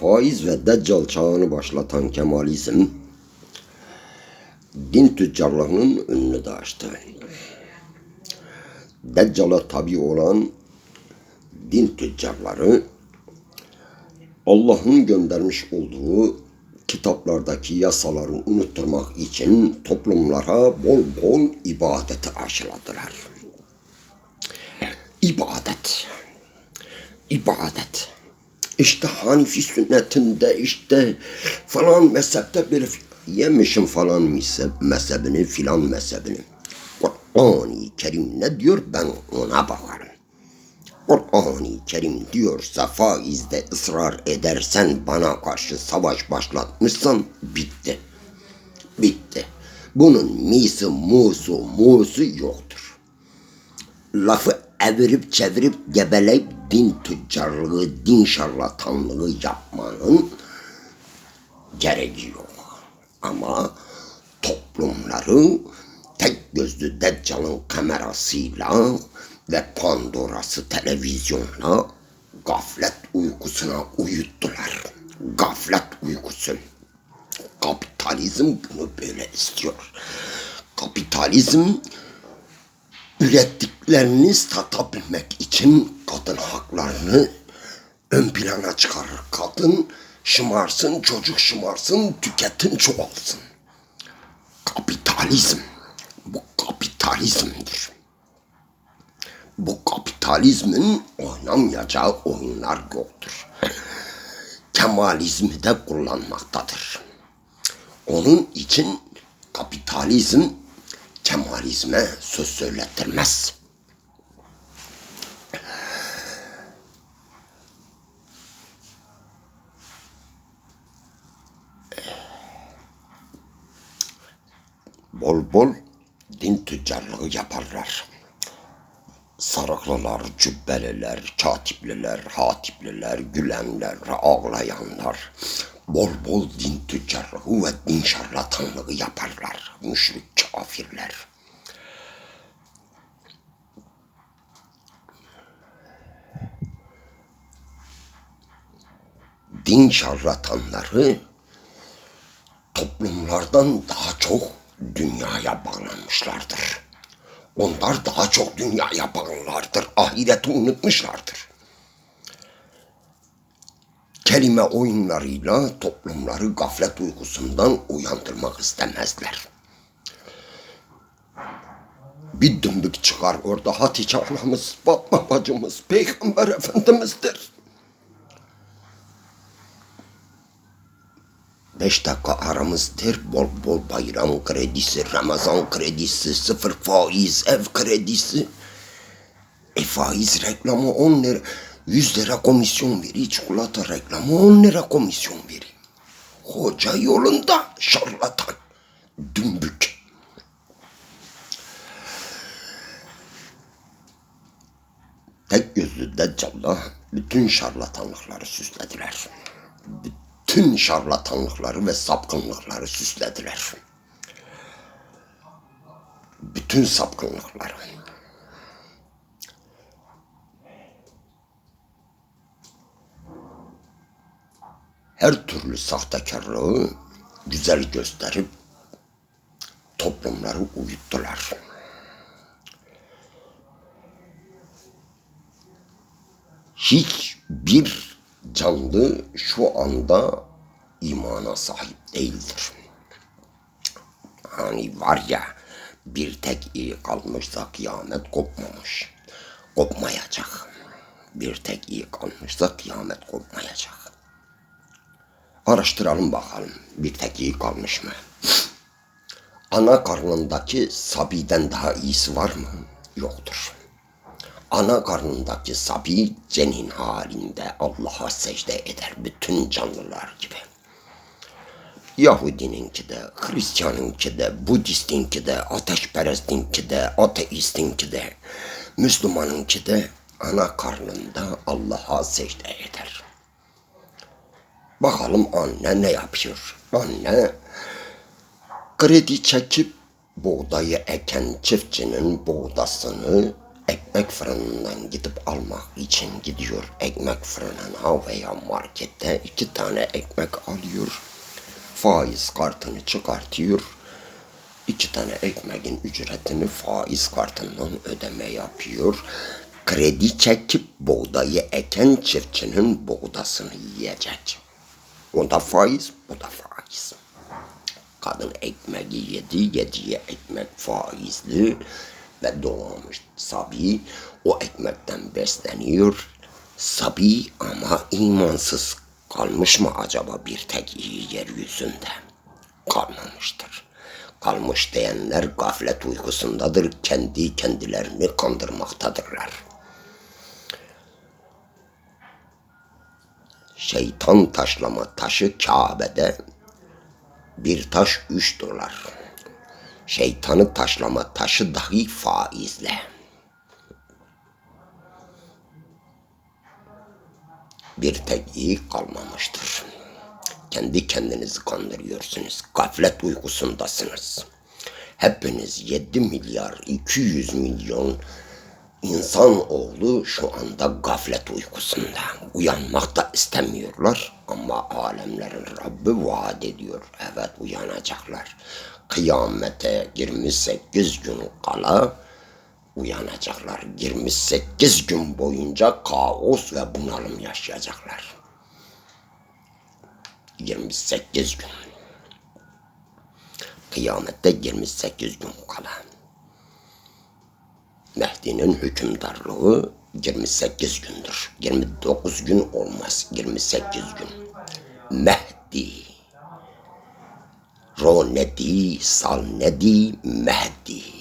Faiz ve deccal çağını başlatan Kemalizm, din tüccarlarının önünü de açtı. Deccala tabi olan din tüccarları, Allah'ın göndermiş olduğu kitaplardaki yasaları unutturmak için toplumlara bol bol ibadeti aşıladılar. İbadet. İbadet. İşte Hanifi sünnetinde işte falan mezhepte bir yemişim falan mezhebini filan mezhebini. Kur'an-ı Kerim ne diyor ben ona bakarım. Kur'an-ı Kerim diyorsa faizde ısrar edersen bana karşı savaş başlatmışsan bitti. Bitti. Bunun misi, musu, musu yoktur. Lafı evirip çevirip gebeleyip din tüccarlığı, din şarlatanlığı yapmanın gereği yok. Ama toplumları tek gözlü Deccal'ın kamerasıyla ve Pandora'sı televizyonla gaflet uykusuna uyuttular. Gaflet uykusu. Kapitalizm bunu böyle istiyor. Kapitalizm ürettiklerini satabilmek için kadın haklarını ön plana çıkarır. Kadın şımarsın, çocuk şımarsın, tüketim çoğalsın. Kapitalizm. Bu kapitalizmdir. Bu kapitalizmin oynamayacağı oyunlar yoktur. Kemalizmi de kullanmaktadır. Onun için kapitalizm Kemalizme söz söylettirmez. Bol bol din tüccarlığı yaparlar. Sarıklılar, cübbeliler, katipliler, hatipliler, gülenler, ağlayanlar bol bol din tüccarlığı ve din şarlatanlığı yaparlar. Müşrik kafirler. Din şarlatanları toplumlardan daha çok dünyaya bağlanmışlardır. Onlar daha çok dünyaya bağlılardır. Ahireti unutmuşlardır. Kelime oyunlarıyla toplumları gaflet uykusundan uyandırmak istemezler. Bir dümbük çıkar orada Hatice anamız, Fatma bacımız, Peygamber Efendimiz'dir. Beş dakika aramızdır. Bol bol bayram kredisi, Ramazan kredisi, sıfır faiz, ev kredisi. E faiz reklamı 10 lira. 100 lira komisyon veriyor. Çikolata reklamı 10 lira komisyon veriyor. Hoca yolunda şarlatan. Dümbük. Tek gözlü Deccal'la bütün şarlatanlıkları süslediler. Bütün şarlatanlıkları ve sapkınlıkları süslediler. Bütün sapkınlıkları. her türlü sahtekarlığı güzel gösterip toplumları uyuttular. Hiçbir canlı şu anda imana sahip değildir. Hani var ya bir tek iyi kalmışsa kıyamet kopmamış. Kopmayacak. Bir tek iyi kalmışsa kıyamet kopmayacak. Araştıralım bakalım bir tek iyi kalmış mı? Ana karnındaki Sabi'den daha iyisi var mı? Yoktur. Ana karnındaki Sabi cenin halinde Allah'a secde eder bütün canlılar gibi. Yahudininki de, Hristiyanınki de, Budistinki de, ateşperestinki de, ateistinki de, Müslümanınki de ana karnında Allah'a secde eder. Bakalım anne ne yapıyor? Anne kredi çekip buğdayı eken çiftçinin buğdasını ekmek fırınından gidip almak için gidiyor ekmek fırınına veya markette iki tane ekmek alıyor. Faiz kartını çıkartıyor. İki tane ekmeğin ücretini faiz kartından ödeme yapıyor. Kredi çekip buğdayı eken çiftçinin buğdasını yiyecek. O da faiz, bu da faiz. Kadın ekmeği yedi, yediği ekmek faizli ve doğmamış Sabi o ekmekten besleniyor. Sabi ama imansız kalmış mı acaba bir tek iyi yeryüzünde? Kalmamıştır. Kalmış diyenler gaflet uykusundadır, kendi kendilerini kandırmaktadırlar. Şeytan taşlama taşı Kabe'de bir taş üç dolar. Şeytanı taşlama taşı dahi faizle. Bir tek iyi kalmamıştır. Kendi kendinizi kandırıyorsunuz. Gaflet uykusundasınız. Hepiniz 7 milyar 200 milyon insan oğlu şu anda gaflet uykusunda. Uyanmak da istemiyorlar ama alemlerin Rabbi vaat ediyor. Evet uyanacaklar. Kıyamete 28 gün kala uyanacaklar. 28 gün boyunca kaos ve bunalım yaşayacaklar. 28 gün. Kıyamette 28 gün kala. Mehdi'nin hükümdarlığı 28 gündür. 29 gün olmaz. 28 gün. Mehdi. Ro nedi, sal nedi, Mehdi.